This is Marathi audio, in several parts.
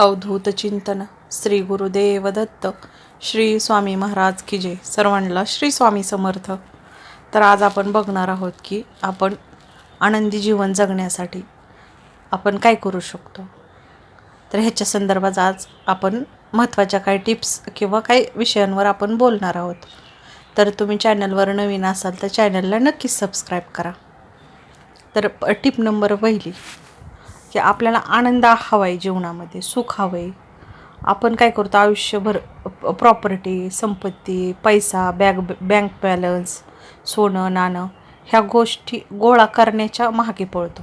अवधूत चिंतन. श्री गुरुदेव दत्त. श्री स्वामी महाराज की जय. सर्वांना श्री स्वामी समर्थ. तर आज आपण बघणार आहोत की आपण आनंदी जीवन जगण्यासाठी आपण काय करू शकतो? तर ह्याच्या संदर्भात आज आपण महत्त्वाच्या काही टिप्स किंवा काही विषयांवर आपण बोलणार आहोत. तर तुम्ही चॅनलवर नवीन असाल तर चॅनलला नक्कीच सबस्क्राईब करा. तर टिप नंबर पहिली. की आपल्याला आनंद हवा आहे जीवनामध्ये सुख हवं आहे आपण काय करतो? आयुष्यभर प्रॉपर्टी संपत्ती पैसा बॅग बँक बॅलन्स सोनं नाणं ह्या गोष्टी गोळा करण्याच्या मागे पळतो.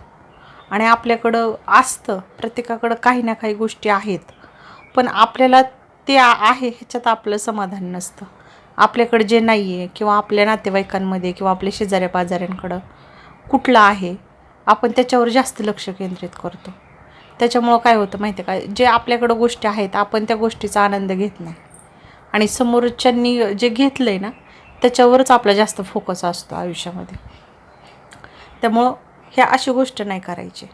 आणि आपल्याकडं असतं प्रत्येकाकडं काही ना काही गोष्टी आहेत. पण आपल्याला ते आहे ह्याच्यात आपलं समाधान नसतं. आपल्याकडे जे नाही आहे किंवा आपल्या नातेवाईकांमध्ये किंवा आपल्या शेजाऱ्या पाजाऱ्यांकडं कुठलं आहे आपण त्याच्यावर जास्त लक्ष केंद्रित करतो. त्याच्यामुळं काय होतं माहिती आहे का? जे आपल्याकडं गोष्टी आहेत आपण त्या गोष्टीचा आनंद घेत नाही. आणि समोरच्यांनी जे घेतलं आहे ना त्याच्यावरच आपला जास्त फोकस असतो आयुष्यामध्ये. त्यामुळं ह्या अशी गोष्ट नाही करायची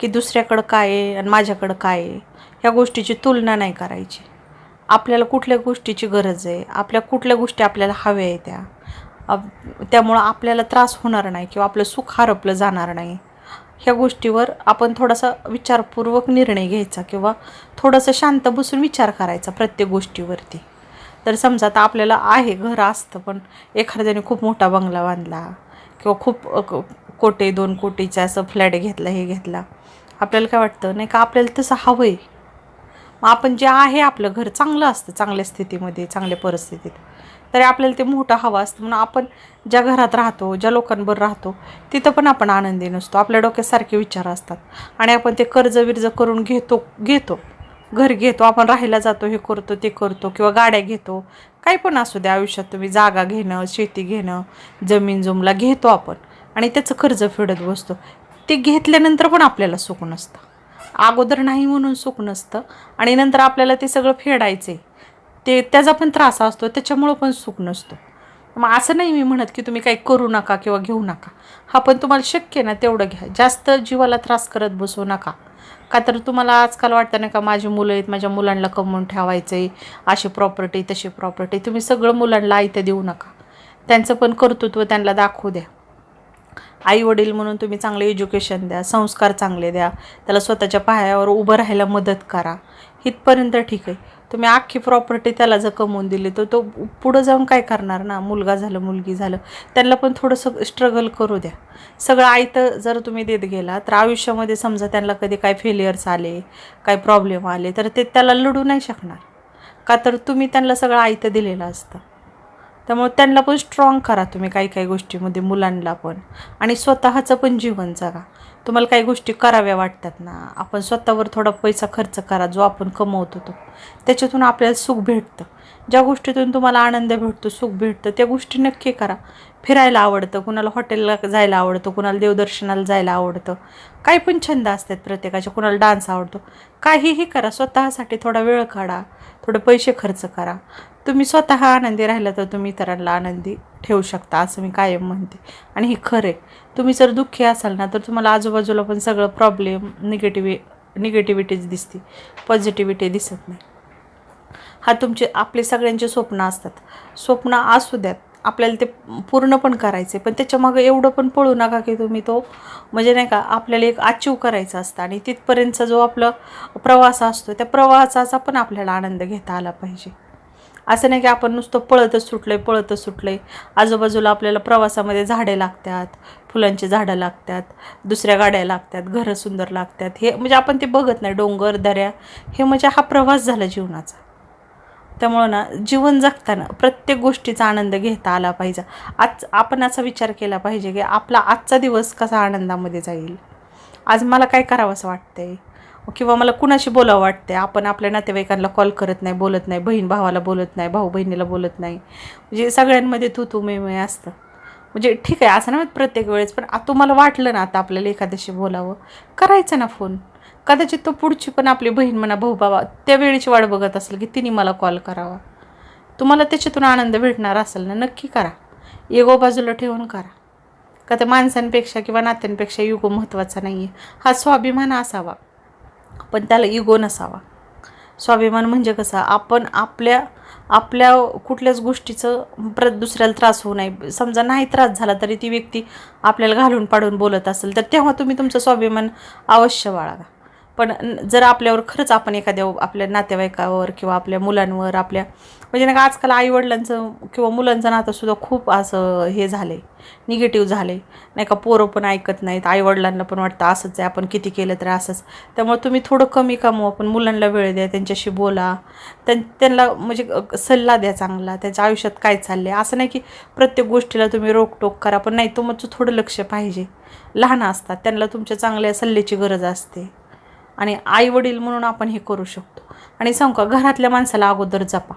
की दुसऱ्याकडं काय आहे आणि माझ्याकडं काय आहे ह्या गोष्टीची तुलना नाही करायची. आपल्याला कुठल्या गोष्टीची गरज आहे? आपल्या कुठल्या गोष्टी आपल्याला हव्या आहे त्या? त्यामुळं आपल्याला त्रास होणार नाही किंवा आपलं सुख हरपलं जाणार नाही. ह्या गोष्टीवर आपण थोडासा विचारपूर्वक निर्णय घ्यायचा किंवा थोडंसं शांत बसून विचार करायचा प्रत्येक गोष्टीवरती. तर समजा आता आपल्याला आहे घर असतं पण एखाद्याने खूप मोठा बंगला बांधला किंवा खूप कोटे दोन कोटीचा असं फ्लॅट घेतला हे घेतला. आपल्याला काय वाटतं? नाही का आपल्याला तसं हवं आहे मग आपण जे आहे आपलं घर चांगलं असतं चांगल्या स्थितीमध्ये चांगल्या परिस्थितीत. तरी आपल्याला ते मोठं हवं असतं. म्हणून आपण ज्या घरात राहतो ज्या लोकांबरोबर राहतो तिथं पण आपण आनंदी नसतो. आपल्या डोक्यासारखे विचार असतात. आणि आपण ते कर्ज विर्ज करून घेतो घेतो. घर घेतो आपण राहायला जातो हे करतो ते करतो किंवा गाड्या घेतो. काही पण असू द्या आयुष्यात तुम्ही जागा घेणं शेती घेणं जमीन जुमला घेतो आपण. आणि त्याचं कर्ज फेडत बसतो. ते घेतल्यानंतर पण आपल्याला सुख नसतं. अगोदर नाही म्हणून सुख नसतं. आणि नंतर आपल्याला ते सगळं फेडायचं आहे ते त्याचा पण त्रास असतो त्याच्यामुळं पण सुख नसतो. मग असं नाही मी म्हणत की तुम्ही काही करू नका किंवा घेऊ नका. हा पण तुम्हाला शक्य ना तेवढं घ्या. जास्त जीवाला त्रास करत बसू नका. का तर तुम्हाला आजकाल वाटतं ना का माझी मुलं आहेत माझ्या मुलांना कमवून ठेवायचं आहे अशी प्रॉपर्टी तशी प्रॉपर्टी तुम्ही सगळं मुलांना आयतं देऊ नका. त्यांचं पण कर्तृत्व त्यांना दाखवू द्या. आई वडील म्हणून तुम्ही चांगले एज्युकेशन द्या संस्कार चांगले द्या. त्याला स्वतःच्या पायावर उभं राहायला मदत करा. इथपर्यंत ठीक आहे. तुम्ही अख्खी प्रॉपर्टी त्याला जर कमवून दिली तर तो पुढं जाऊन काय करणार ना? मुलगा झालं मुलगी झालं. त्यांना पण थोडंसं स्ट्रगल करू द्या. सगळं आयतं जर तुम्ही देत गेला तर आयुष्यामध्ये समजा त्यांना कधी काय फेलियर्स आले काय प्रॉब्लेम आले तर ते त्याला लढू नाही शकणार. का तर तुम्ही त्यांना सगळं आयतं दिलेलं असतं. त्यामुळे त्यांना पण स्ट्रॉंग करा तुम्ही काही काही गोष्टीमध्ये मुलांना पण. आणि स्वतःचं पण जीवन जगा. तुम्हाला काही गोष्टी कराव्या वाटतात ना आपण स्वतःवर थोडा पैसा खर्च करा जो आपण कमवतो तो. त्याच्यातून आपल्याला सुख भेटतं. ज्या गोष्टीतून तुम्हाला आनंद भेटतो सुख भेटतं त्या गोष्टी नक्की करा. फिरायला आवडतं कुणाला हॉटेलला जायला आवडतं कुणाला देवदर्शनाला जायला आवडतं. काही पण छंद असतात प्रत्येकाचे कुणाला डान्स आवडतो. काहीही करा स्वतःसाठी थोडा वेळ काढा थोडे पैसे खर्च करा. तुम्ही स्वतः आनंदी राहिला तर तुम्ही इतरांना आनंदी ठेवू शकता असं मी कायम म्हणते. आणि हे खरं आहे तुम्ही जर दुःखी असाल ना तर तुम्हाला आजूबाजूला पण सगळं प्रॉब्लेम निगेटिव्हि निगेटिव्हिटीज दिसते पॉझिटिव्हिटी दिसत नाही. हा तुमचे आपले सगळ्यांचे स्वप्न असतात. स्वप्न असू द्यात. आपल्याला ते पूर्ण पण करायचे पण त्याच्यामागं एवढं पण पळू नका की तुम्ही तो म्हणजे नाही का आपल्याला एक अचीव करायचं असतं. आणि तिथपर्यंतचा जो आपला प्रवास असतो त्या प्रवासाचा पण आपल्याला आनंद घेता आला पाहिजे. असं नाही की आपण नुसतं पळतच सुटलं आहे पळतच सुटलं आहे आजूबाजूला आपल्याला प्रवासामध्ये झाडे लागतात फुलांची झाडं लागतात दुसऱ्या गाड्या लागतात घरं सुंदर लागतात. हे म्हणजे आपण ते बघत नाही. डोंगर दऱ्या हे म्हणजे हा प्रवास झाला जीवनाचा. त्यामुळं ना जीवन जगताना प्रत्येक गोष्टीचा आनंद घेता आला पाहिजे. आज आपण असा विचार केला पाहिजे की आपला आजचा दिवस कसा आनंदामध्ये जाईल? आज मला काय करावं असं वाटतंय? हो, किंवा मला कुणाशी बोलावं वाटते आपण आपल्या नातेवाईकांना कॉल करत नाही बोलत नाही बहीण भावाला बोलत नाही भाऊ बहिणीला बोलत नाही. म्हणजे सगळ्यांमध्ये तू तू मे असतं. म्हणजे ठीक आहे असं नाही प्रत्येक वेळेस पण तुम्हाला वाटलं ना आता आपल्याला एखाद्याशी बोलावं. करायचं ना फोन कदाचित तो पुढची पण आपली बहीण म्हणा भाऊ बाबा त्या वेळेची वाट बघत असेल की तिने मला कॉल करावा. तुम्हाला त्याच्यातून आनंद भेटणार असेल ना नक्की करा. एगो बाजूला ठेवून करा. का त्या माणसांपेक्षा किंवा नात्यांपेक्षा युगो महत्त्वाचा नाही आहे हा स्वाभिमान असावा. पण त्याला इगो नसावा. स्वाभिमान म्हणजे कसा? आपण आपल्या आपल्या कुठल्याच गोष्टीचं परत दुसऱ्याला त्रास होऊ नये. समजा नाही त्रास झाला तरी ती व्यक्ती आपल्याला घालून पाडून बोलत असेल तर तेव्हा तुम्ही तुमचं स्वाभिमान अवश्य बाळगा. पण जर आपल्यावर खरंच आपण एखाद्या आपल्या नातेवाईकावर किंवा आपल्या मुलांवर आपल्या म्हणजे नाही का आजकाल आईवडिलांचं किंवा मुलांचं नातंसुद्धा खूप असं हे झालं आहे निगेटिव्ह झालं आहे नाही का पोरं पण ऐकत नाहीत आईवडिलांना पण वाटतं असंच आहे आपण किती केलं तर असंच. त्यामुळे तुम्ही थोडं कमी कमवा पण मुलांना वेळ द्या त्यांच्याशी बोला. त्यां त्यांना म्हणजे सल्ला द्या चांगला त्यांच्या आयुष्यात काय चाललं आहे असं नाही की प्रत्येक गोष्टीला तुम्ही रोकटोक करा पण नाही तुमचं थोडं लक्ष पाहिजे. लहान असतात त्यांना तुमच्या चांगल्या सल्ल्याची गरज असते. आणि आई वडील म्हणून आपण हे करू शकतो. आणि सांगू का घरातल्या माणसाला अगोदर जपा.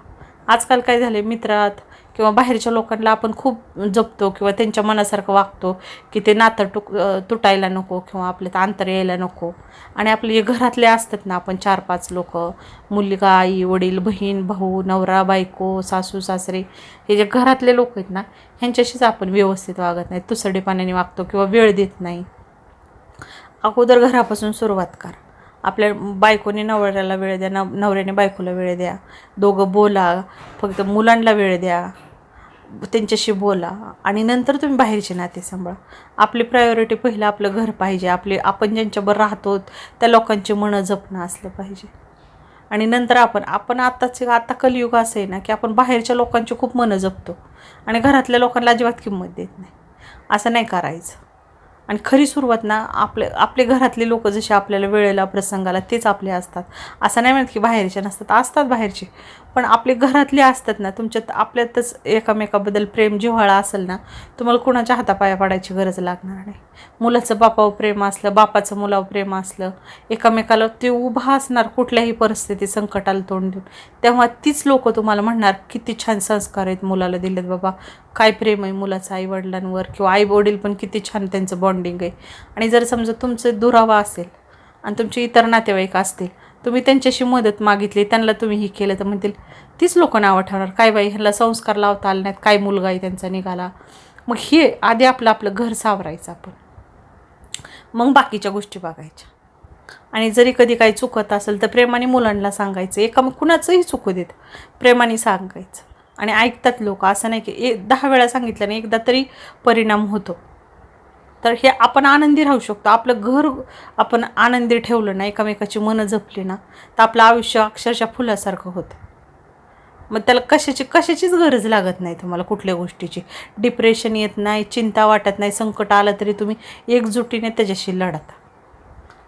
आजकाल काय झाले मित्रात किंवा बाहेरच्या लोकांना आपण खूप जपतो किंवा त्यांच्या मनासारखं वागतो की ते नातं टुक तुटायला नको किंवा आपल्यात अंतर यायला नको. आणि आपले जे घरातले असतात ना आपण चार पाच लोक मुलगा आई वडील बहीण भाऊ नवरा बायको सासू सासरे हे जे घरातले लोक आहेत ना ह्यांच्याशीच आपण व्यवस्थित वागत नाही तुसडेपणाने वागतो किंवा वेळ देत नाही. अगोदर घरापासून सुरुवात करा. आपल्या बायकोने नवऱ्याला वेळ द्या नव नवऱ्याने बायकोला वेळ द्या. दोघं बोला फक्त मुलांना वेळ द्या. त्यांच्याशी बोला आणि नंतर तुम्ही बाहेरचे नाते सांभाळा. आपली प्रायोरिटी पहिलं आपलं घर पाहिजे. आपले आपण ज्यांच्याबरोबर राहतो त्या लोकांची मनं जपणं असलं पाहिजे. आणि नंतर आपण आपण आत्ताचे आत्ता कलियुग असं आहे ना की आपण बाहेरच्या लोकांची खूप मनं जपतो. आणि घरातल्या लोकांना अजिबात किंमत देत नाही. असं नाही करायचं. आणि खरी सुरुवात ना आपले आपले घरातले लोक जसे आपल्याला वेळेला प्रसंगाला तेच आपले असतात. असं नाही म्हणत की बाहेरचे नसतात असतात बाहेरचे. पण आपले घरातले असतात ना तुमच्यात आपल्यातच एकामेकाबद्दल प्रेम जिव्हाळा असेल ना तुम्हाला कुणाच्या हातापाया पडायची गरज लागणार नाही. मुलाचं बापावर प्रेम असलं बापाचं मुलावर प्रेम असलं एकामेकाला ते उभा असणार कुठल्याही परिस्थिती संकटाला तोंड देऊन. तेव्हा तीच लोक तुम्हाला म्हणणार किती छान संस्कार आहेत मुलाला दिलेत बाबा. काय प्रेम आहे मुलाचं आईवडिलांवर किंवा आई वडील पण किती छान त्यांचं बॉन्डिंग आहे. आणि जर समजा तुमचं दुरावा असेल आणि तुमचे इतर नातेवाईक असतील तुम्ही त्यांच्याशी मदत मागितली त्यांना तुम्ही हे केलं तर म्हणतील तीच लोक नावं ठेवणार. काय बाई ह्याला संस्कार लावता आले नाहीत. काय मुलगा आहे त्यांचा निघाला. मग हे आधी आपलं आपलं घर सावरायचं आपण. मग बाकीच्या गोष्टी बघायच्या. आणि जरी कधी काही चुकत असेल तर प्रेमाने मुलांना सांगायचं. एका मग कुणाचंही चुकू देत. प्रेमाने सांगायचं. आणि ऐकतात लोक. असं नाही की ए दहा वेळा सांगितल्याने एकदा तरी परिणाम होतो. तर हे आपण आनंदी राहू शकतो. आपलं घर आपण आनंदी ठेवलं ना एकामेकाची मनं जपली ना तर आपलं आयुष्य अक्षरशः फुलासारखं होतं. मग त्याला कशाची कशाचीच गरज लागत नाही तुम्हाला कुठल्या गोष्टीची. डिप्रेशन येत नाही चिंता वाटत नाही संकट आलं तरी तुम्ही एकजुटीने त्याच्याशी लढता.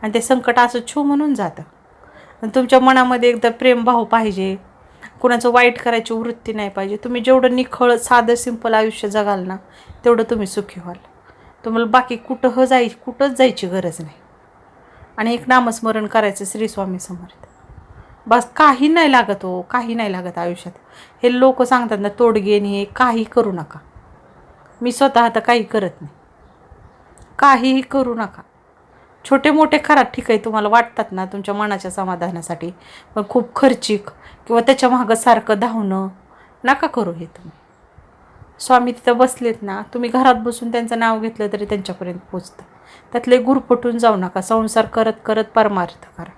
आणि ते संकट असं छू म्हणून जातं. आणि तुमच्या मनामध्ये एकदा प्रेमभाव पाहिजे. कुणाचं वाईट करायची वृत्ती नाही पाहिजे. तुम्ही जेवढं निखळ साधं सिंपल आयुष्य जगाल ना तेवढं तुम्ही सुखी व्हाल. तुम्हाला बाकी कुठं जाय कुठंच जायची गरज नाही. आणि एक नामस्मरण करायचं श्री स्वामी समर्थ बस काही नाही लागत हो काही नाही लागत आयुष्यात. हे लोक सांगतात ना तोडगे आणि हे काही करू नका. मी स्वतः तर काही करत नाही. काहीही करू नका. छोटे मोठे खराब ठीक आहे तुम्हाला वाटतात ना तुमच्या मनाच्या समाधानासाठी. पण खूप खर्चिक किंवा त्याच्या मागं सारखं धावणं नका करू हे तुम्ही. स्वामी तिथं बसलेत ना तुम्ही घरात बसून त्यांचं नाव घेतलं तरी त्यांच्यापर्यंत पोचतं. त्यातले गुरपटून जाऊ नका संसार करत करत परमार्थ करा.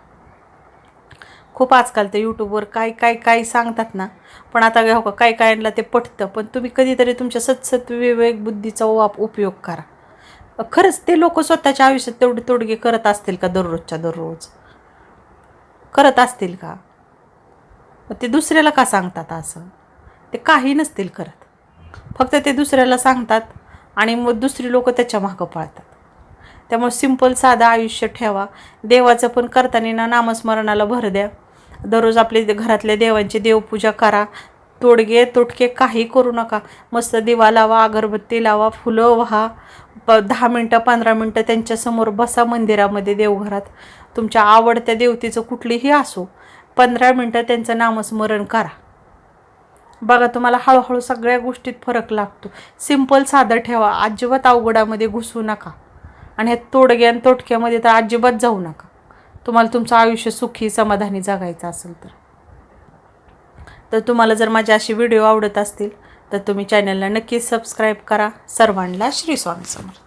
खूप आजकाल ते यूट्यूबवर काय काय काय सांगतात ना पण आता हो का काय कायला ते पटतं पण तुम्ही कधीतरी तुमच्या सतसत विवेक बुद्धीचा वाप उपयोग करा. खरंच ते लोक स्वतःच्या आयुष्यात तेवढे तोडगे करत असतील का दररोजच्या दररोज? करत असतील का? मग ते दुसऱ्याला का सांगतात असं? ते काही नसतील करत. फक्त ते दुसऱ्याला सांगतात आणि मग दुसरी लोक त्याच्या मागं पाळतात. त्यामुळे सिंपल साधं आयुष्य ठेवा. देवाचं पण करताना ना नामस्मरणाला भर द्या. दररोज आपले घरातल्या देवांची देवपूजा करा. तोडगे तोटके काही करू नका. मस्त दिवा लावा अगरबत्ती लावा फुलं व्हा. प दहा मिनटं पंधरा मिनटं त्यांच्यासमोर बसा मंदिरामध्ये देवघरात. तुमच्या आवडत्या देवतेचं कुठलीही असो पंधरा मिनटं त्यांचं नामस्मरण करा. बघा तुम्हाला हळूहळू सगळ्या गोष्टीत फरक लागतो. सिंपल साधं ठेवा. अजिबात अवघडामध्ये घुसू नका. आणि ह्या तोडग्या आणि तोटक्यामध्ये तर अजिबात जाऊ नका. तुम्हाला तुमचं आयुष्य सुखी समाधानी जगायचं असेल तर. तर तुम्हाला जर माझे असे व्हिडिओ आवडत असतील तर तुम्ही चॅनलला नक्कीच सबस्क्राईब करा. सर्वांना श्री स्वामी समर्थ.